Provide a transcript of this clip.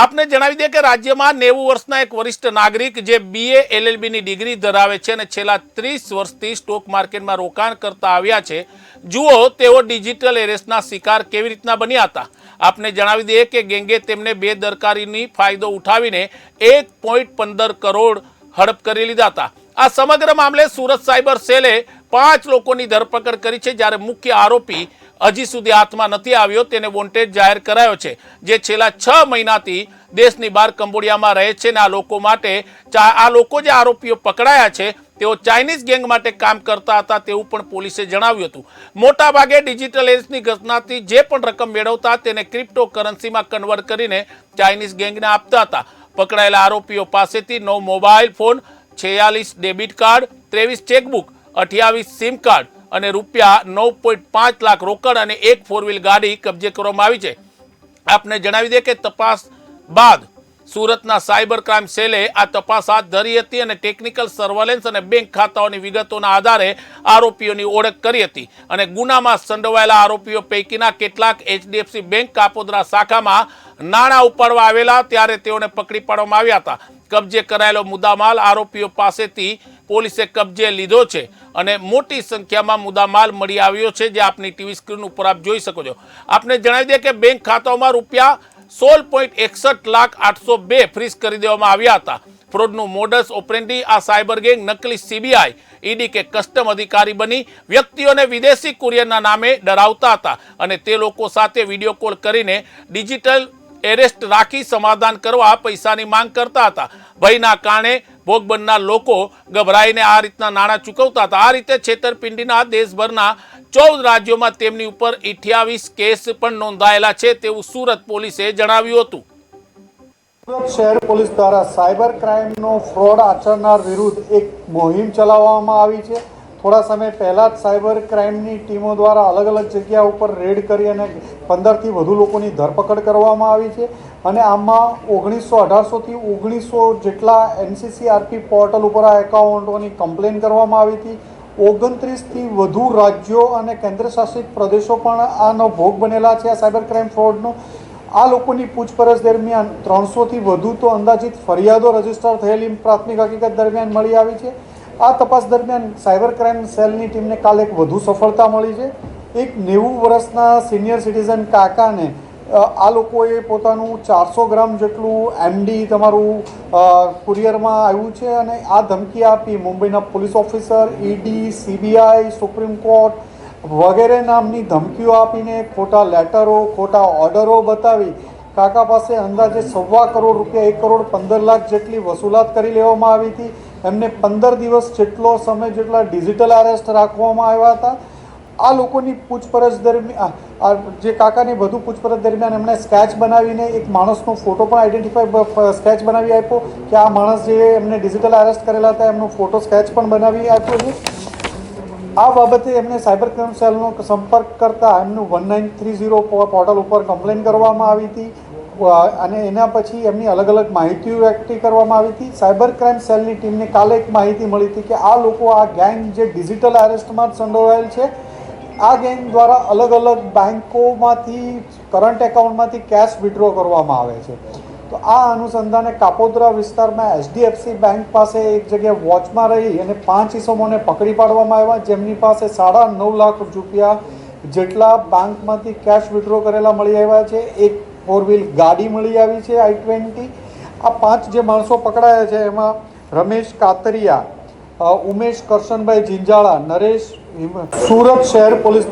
આપને જણાવી દે કે રાજ્યમાં નેવું વર્ષના એક વરિષ્ઠ નાગરિક જે બીએ એલએલબીની ડિગ્રી ધરાવે છે અને છેલ્લા ત્રીસ વર્ષથી સ્ટોક માર્કેટમાં રોકાણ કરતા આવ્યા છે, જુઓ તેઓ ડિજિટલ એરેસના શિકાર કેવી રીતના બન્યા હતા. આપને જણાવી દઈએ કે ગેંગે તેમને બેદરકારીની ફાયદો ઉઠાવીને એક પોઈન્ટ પંદર કરોડ હડપ કરી લીધા હતા. આ સમગ્ર મામલે સુરત સાયબર સેલે પાંચ લોકોની ધરપકડ કરી છે, જ્યારે મુખ્ય આરોપી હજી સુધી હાથમાં નથી આવ્યો, તેને વોન્ટેડ જાહેર કરાયો છે. જે છેલ્લા છ મહિનાથી દેશની બહાર કંબોડિયામાં રહે છે અને આ લોકો માટે આ લોકો જે આરોપીઓ પકડાયા છે, તેઓ ચાઇનીઝ ગેંગ માટે કામ કરતા હતા તેવું પણ પોલીસે જણાવ્યું હતું. મોટા ભાગે ડિજિટલ એજની ઘટનાથી જે પણ રકમ મેળવતા તેને ક્રિપ્ટો કરન્સીમાં કન્વર્ટ કરીને ચાઇનીઝ ગેંગને આપતા હતા. પકડાયેલા આરોપીઓ પાસેથી નવ મોબાઈલ ફોન, છેયાલીસ ડેબિટ કાર્ડ, ત્રેવીસ ચેકબુક, અઠ્યાવીસ સિમ કાર્ડ અને રૂપિયા નવ પોઈન્ટ પાંચ લાખ રોકડ અને એક ફોર વ્હીલ ગાડી કબજે કરવામાં આવી છે. આપને જણાવી દે કે તપાસ બાદ સુરતના સાયબર ક્રાઇમ સેલે આ તપાસ હાથ ધરી હતી અને ટેકનિકલ સર્વેલન્સ અને બેંક ખાતાઓની વિગતોના આધારે આરોપીઓની ઓળખ કરી હતી. અને ગુનામાં સંડોવાયેલા આરોપીઓ પૈકીના કેટલાક એચડીએફસી બેંક કાપોદરા શાખામાં નાણાં ઉપાડવા આવેલા ત્યારે તેઓને પકડી પાડવામાં આવ્યા હતા. કબજે કરાયેલો મુદ્દામાલ આરોપીઓ પાસેથી પોલીસે કબજે લીધો છે અને મોટી સંખ્યામાં મુદ્દામાલ મળી આવ્યો છે જે આપની ટીવી સ્ક્રીન ઉપર આપ જોઈ શકો છો. આપને જણાવી દે કે બેંક ખાતાઓમાં રૂપિયા સોળ પોઈન્ટ એકસઠ લાખ આઠસો બે ફ્રીઝ કરી દેવામાં આવ્યા હતા. ફ્રોડનું મોડસ ઓપરેન્ડી આ સાયબર ગેંગ નકલી સીબીઆઈ ઈડી કે કસ્ટમ અધિકારી બની વ્યક્તિઓને વિદેશી કુરિયરના નામે ડરાવતા હતા અને તે લોકો સાથે વીડિયો કોલ કરીને ડિજિટલ એરેસ્ટ રાખી સમાધાન કરવા પૈસાની માંગ કરતા હતા. ભયના કારણે ભોગ બનનાર લોકો ગભરાઈને આ રીતના નાણાં ચૂકવતા હતા. આ રીતે છેતરપિંડીના દેશભરના ચૌદ રાજ્યોમાં તેમની ઉપર અઠ્યાવીસ કેસ પણ નોંધાયેલા છે તેવું સુરત પોલીસે જણાવ્યું હતું. સુરત શહેર પોલીસ દ્વારા સાયબર ક્રાઇમનો ફ્રોડ આચરનાર વિરુદ્ધ એક મોહિમ ચલાવવામાં આવી છે. થોડા સમય પહેલાં જ સાયબર ક્રાઇમની ટીમો દ્વારા અલગ અલગ જગ્યા ઉપર રેડ કરી અને પંદરથી વધુ લોકોની ધરપકડ કરવામાં આવી છે. અને આમાં ઓગણીસો અઢારસોથી ઓગણીસો જેટલા એનસીસીઆરપી પોર્ટલ ઉપર આ એકાઉન્ટોની કમ્પ્લેન કરવામાં આવી હતી. ઓગણત્રીસથી વધુ રાજ્યો અને કેન્દ્રશાસિત પ્રદેશો પણ આનો ભોગ બનેલા છે આ સાયબર ક્રાઇમ ફ્રોડનો. આ લોકોની પૂછપરછ દરમિયાન ત્રણસોથી વધુ તો અંદાજિત ફરિયાદો રજિસ્ટર થયેલી પ્રાથમિક હકીકત દરમિયાન મળી આવી છે. આ તપાસ દરમિયાન સાયબર ક્રાઇમ સેલની ટીમને કાલે એક વધુ સફળતા મળી છે. એક નેવું વર્ષના સિનિયર સિટીઝન કાકાને આ લોકોએ પોતાનું ચારસો ગ્રામ જેટલું એમડી તમારું કુરિયરમાં આવ્યું છે અને આ ધમકી આપી મુંબઈના police officer, ED, CBI, Supreme Court વગેરે નામની ધમકીઓ આપીને ખોટા લેટરો, ખોટા ઓર્ડરો બતાવી કાકા પાસે અંદાજે સવા કરોડ રૂપિયા, એક કરોડ પંદર લાખ જેટલી વસૂલાત કરી લેવામાં આવી હતી. એમને પંદર દિવસ જેટલો સમય જેટલા ડિજિટલ અરેસ્ટ રાખવામાં આવ્યા હતા. આ લોકોની પૂછપરછ દરમિયાન જે કાકાની વધુ પૂછપરછ દરમિયાન એમણે સ્કેચ બનાવીને એક માણસનો ફોટો પણ આઈડેન્ટિફાઈ સ્કેચ બનાવી આપ્યો કે આ માણસ જે એમને ડિજિટલ અરેસ્ટ કરેલા હતા, એમનો ફોટો સ્કેચ પણ બનાવી આપ્યો છે. આ બાબતે એમને સાયબર ક્રાઇમ સેલનો સંપર્ક કરતા એમનું one nine three zero portal ઉપર કમ્પ્લેન કરવામાં આવી હતી. અને એના પછી એમની અલગ અલગ માહિતીઓ એકઠી કરવામાં આવી હતી. સાયબર ક્રાઇમ સેલની ટીમને કાલે એક માહિતી મળી હતી કે આ લોકો, આ ગેંગ જે ડિજિટલ અરેસ્ટમાં સંડોવાયેલ છે, આ ગેંગ દ્વારા અલગ અલગ બેન્કોમાંથી કરંટ એકાઉન્ટમાંથી કેશ વિડ્રો કરવામાં આવે છે. તો આ અનુસંધાને કાપોદ્રા વિસ્તારમાં એચડીએફસી બેંક પાસે એક જગ્યાએ વોચમાં રહી અને પાંચ ઇસમોને પકડી પાડવામાં આવ્યા, જેમની પાસે સાડા નવ લાખ રૂપિયા જેટલા બેંકમાંથી કેશ વિડ્રો કરેલા મળી આવ્યા છે. એક ફોર વ્હીલ ગાડી મળી આવી છે આઈ ટ્વેન્ટી. આ પાંચ જે માણસો પકડાયા છે, એમાં રમેશ કાતરિયા ઉમેશ કરશનભાઈ જિંજાળા નરેશ સુરત શહેર પોલીસ